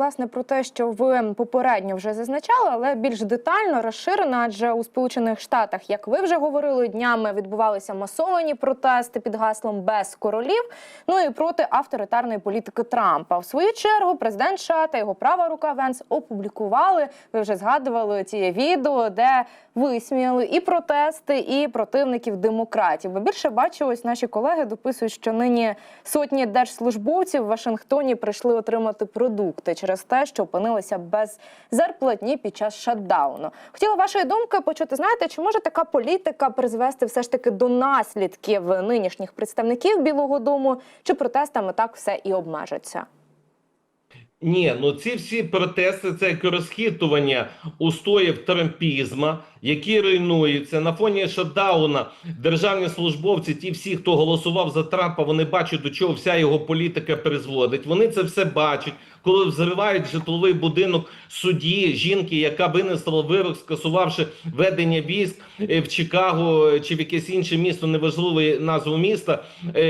власне про те, що ви попередньо вже зазначали, але більш детально розширено, адже у Сполучених Штатах, як ви вже говорили, днями відбувалися масовані протести під гаслом без королів. Ну і проти авторитарної політики Трампа. В свою чергу президент США та його права рука Венс опублікували. Ви вже згадували ті відео, де висміяли і протести, і противників демократів. Бо більше бачу, ось наші колеги дописують, що нині сотні держслужбовців в Вашингтоні прийшли отримати продукти через те, що опинилися без зарплатні під час шатдауну. Хотіла вашої думки почути. Знаєте, чи може така політика призвести все ж таки до наслідків нинішніх представників Білого Дому, чи протестами так все і обмежиться? Ні, ну ці всі протести це як розхитування устоїв трампізма, які руйнуються на фоні шатдауна. Державні службовці, ті всі, хто голосував за Трампа, вони бачать, до чого вся його політика призводить. Вони це все бачать, коли взривають житловий будинок судді, жінки, яка винесла вирок, скасувавши ведення військ е, в Чикаго чи в якесь інше місто, неважливо назву міста е,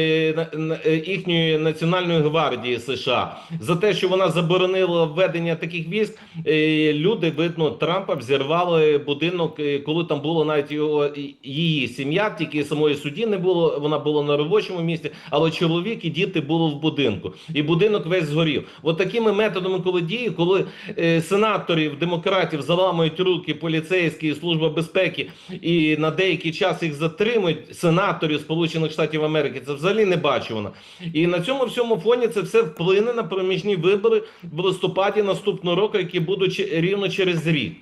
е, їхньої національної гвардії США за те, що вона заборонила введення таких військ. е, Люди видно Трампа взірвали будинок, е, коли там було навіть його її сім'я, тільки самої судді не було. Вона була на робочому місці, але чоловік і діти були в будинку, і будинок весь згорів. От такими методами, коли діє, коли е, сенаторів, демократів заламують руки поліцейські і служба безпеки, і на деякий час їх затримують сенаторів Сполучених Штатів Америки. Це взагалі не бачувано. І на цьому всьому фоні це все вплине на проміжні вибори в листопаді наступного року, які будуть рівно через рік.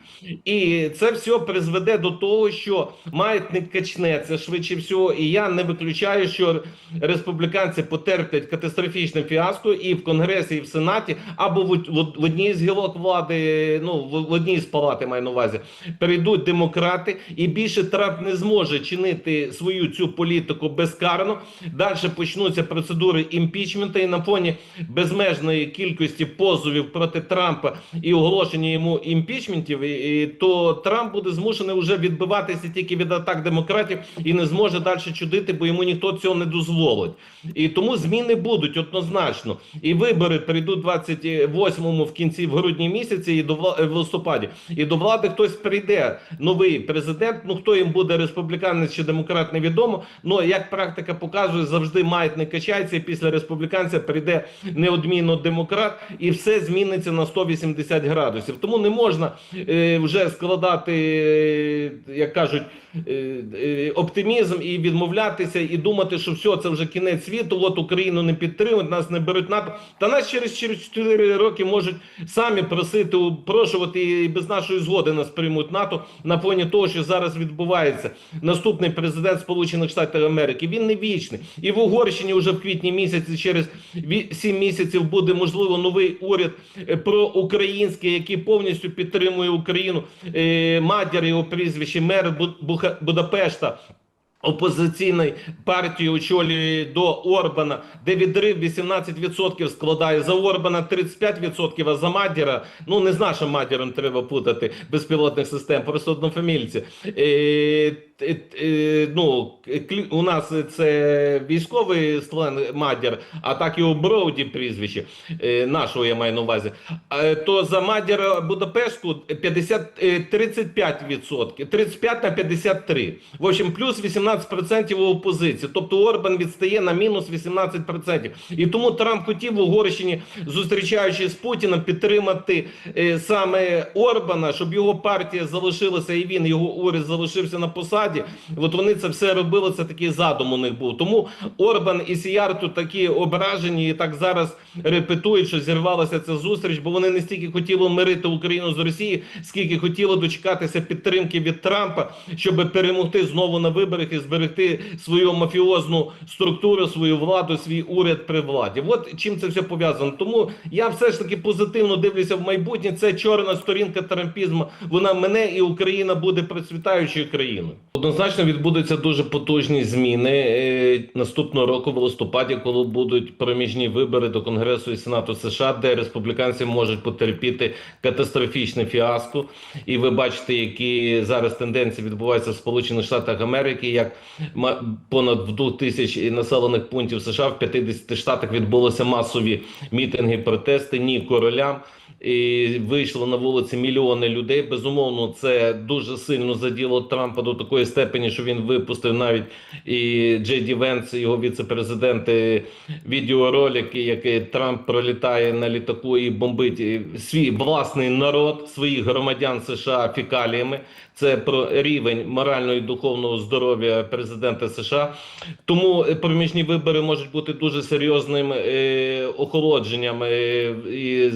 І це все призведе до того, що маятник качнеться швидше всього. І я не виключаю, що республіканці потерплять катастрофічне фіаско і в Конгресі, і в Сенаті, або в, в, в одній з гілок влади, ну в, в одній з палати маю на увазі, перейдуть демократи, і більше Трамп не зможе чинити свою цю політику безкарно. Далі почнуться процедури імпічменту, і на фоні безмежної кількості позовів проти Трампа і оголошення йому імпічментів, і, і, то Трамп буде змушений вже відбиватися тільки від атак демократів і не зможе далі чудити, бо йому ніхто цього не дозволить. І тому зміни будуть однозначно. І вибори прийдуть 28-му в кінці в грудні місяці і до вла- в листопаді. І до влади хтось прийде новий президент. Ну хто їм буде республіканець чи демократ, невідомо. Ну як практика показує, завжди маятник качається. Після республіканця прийде неодмінно демократ, і все зміниться на 180 градусів. Тому не можна е, вже складати, е, як кажуть, е, е, оптимізм і відмовлятися, і думати, що все, це вже кінець світу. От Україну не підтримують, нас не беруть НАТО. Та нас через через 4 роки можуть самі просити, упрошувати і без нашої згоди нас приймуть НАТО на фоні того, що зараз відбувається. Наступний президент Сполучених Штатів Америки. Він не вічний. І в Угорщині вже в квітні місяці, через 7 місяців, буде можливо новий уряд е, проукраїнський, який повністю підтримує Україну. Е, Мадяр його прізвище, мер Будапешта. Опозиційної партії очолює до Орбана, де відрив 18% складає за Орбана 35%, а за Мадіра, ну не з нашим Мадіром треба путати безпілотних систем, просто однофамільці. Е, е, ну, у нас це військовий член Мадір, а так і у Броуді прізвище е, нашого я маю на увазі. То за Мадіра Будапешту 50, е, 35%, 35 на 53. В общем, плюс 18% у опозиції. Тобто Орбан відстає на мінус 18%. І тому Трамп хотів в Угорщині, зустрічаючись з Путіним, підтримати саме Орбана, щоб його партія залишилася і він, його уряд залишився на посаді. От вони це все робили. Це такий задум у них був. Тому Орбан і Сіярту такі ображені і так зараз репетують, що зірвалася ця зустріч, бо вони не стільки хотіли мирити Україну з Росією, скільки хотіли дочекатися підтримки від Трампа, щоб перемогти знову на виборах і зберегти свою мафіозну структуру, свою владу, свій уряд при владі. От чим це все пов'язано. Тому я все ж таки позитивно дивлюся в майбутнє. Це чорна сторінка трампізму. Вона мене і Україна буде процвітаючою країною. Однозначно відбудуться дуже потужні зміни е, наступного року в листопаді, коли будуть проміжні вибори до Конгресу і Сенату США, де республіканці можуть потерпіти катастрофічне фіаско. І ви бачите, які зараз тенденції відбуваються в Сполучених Штатах Америки, як понад в 2 тисяч населених пунктів США в 50 штатах відбулися масові мітинги, протести ні королям. І вийшло на вулиці мільйони людей. Безумовно, це дуже сильно заділо Трампа до такої степені, що він випустив навіть і Джей Ді Венс, його віце-президенти, відеоролики, які Трамп пролітає на літаку і бомбить свій власний народ, своїх громадян США фікаліями. Це про рівень морального і духовного здоров'я президента США. Тому проміжні вибори можуть бути дуже серйозним е, охолодженням е, і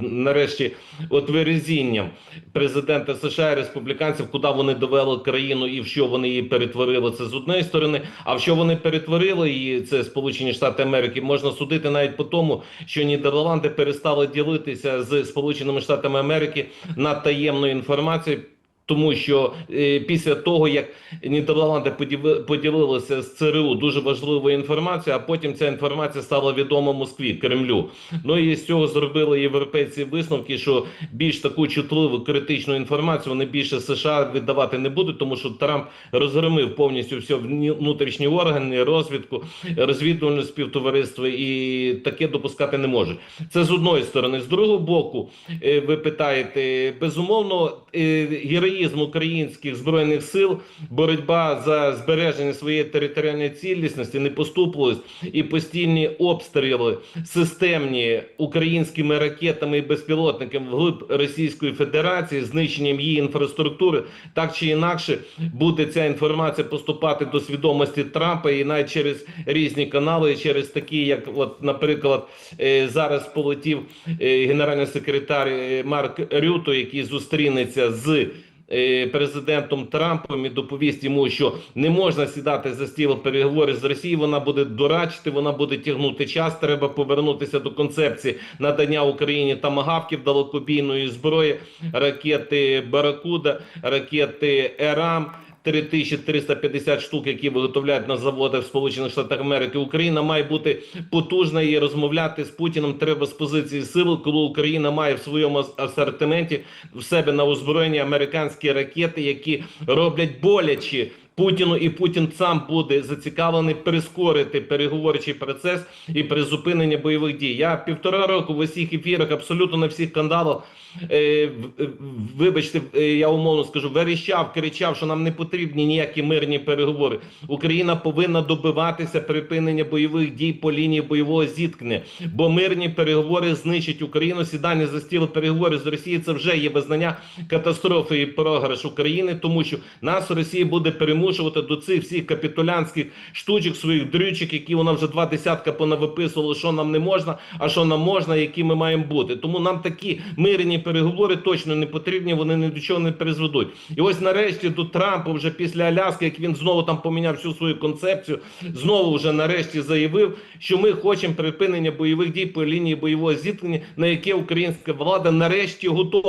нарешті от вирізінням президента США і республіканців, куди вони довели країну і в що вони її перетворили. Це з однієї сторони. А в що вони перетворили її, це Сполучені Штати Америки, можна судити навіть по тому, що Нідерланди перестали ділитися з Сполученими Штатами Америки на таємну інформацію. Тому що е, після того, як Нідерланди поділи- поділилися з ЦРУ дуже важливою інформацією, а потім ця інформація стала відома Москві, Кремлю. Ну і з цього зробили європейці висновки, що більш таку чутливу критичну інформацію вони більше США віддавати не будуть, тому що Трамп розгромив повністю все внутрішні органи, розвідку, розвідувальне співтовариство і таке допускати не можуть. Це з одної сторони. З другого боку, е, ви питаєте, безумовно, е, героїзм українських збройних сил, боротьба за збереження своєї територіальної цілісності, непоступливість і постійні обстріли системні українськими ракетами і безпілотниками вглиб Російської Федерації, знищенням її інфраструктури, так чи інакше буде ця інформація поступати до свідомості Трампа і навіть через різні канали, і через такі, як, от, наприклад, е, зараз полетів е, генеральний секретар е, Марк Рюто, який зустрінеться з. Е, Президентом Трампом і доповість йому, що не можна сідати за стіл переговорів з Росією. Вона буде дурачити, вона буде тягнути час. Треба повернутися до концепції надання Україні тамагавків далекобійної зброї, ракети Баракуда, ракети Ерам. 3350 штук, які виготовляють на заводах Сполучених Штатів Америки. Україна має бути потужна і розмовляти з Путіним треба з позиції сили, коли Україна має в своєму асортименті в себе на озброєнні американські ракети, які роблять боляче. Путіну і Путін сам буде зацікавлений прискорити переговорчий процес і призупинення бойових дій. Я півтора року в усіх ефірах, абсолютно на всіх каналах, е, в- вибачте, е, я умовно скажу, верещав, кричав, що нам не потрібні ніякі мирні переговори. Україна повинна добиватися припинення бойових дій по лінії бойового зіткнення, бо мирні переговори знищать Україну. Сідання за стіл переговорів з Росією це вже є визнання катастрофи і програш України, тому що нас Росія буде перемушувати до цих всіх капітулянських штучок, своїх дрючок, які вона вже два десятка понавиписувала, що нам не можна, а що нам можна, які ми маємо бути. Тому нам такі мирні переговори точно не потрібні, вони ні до чого не призведуть. І ось нарешті до Трампа, вже після Аляски, як він знову там поміняв всю свою концепцію, знову вже нарешті заявив, що ми хочемо припинення бойових дій по лінії бойового зіткнення, на яке українська влада нарешті готова.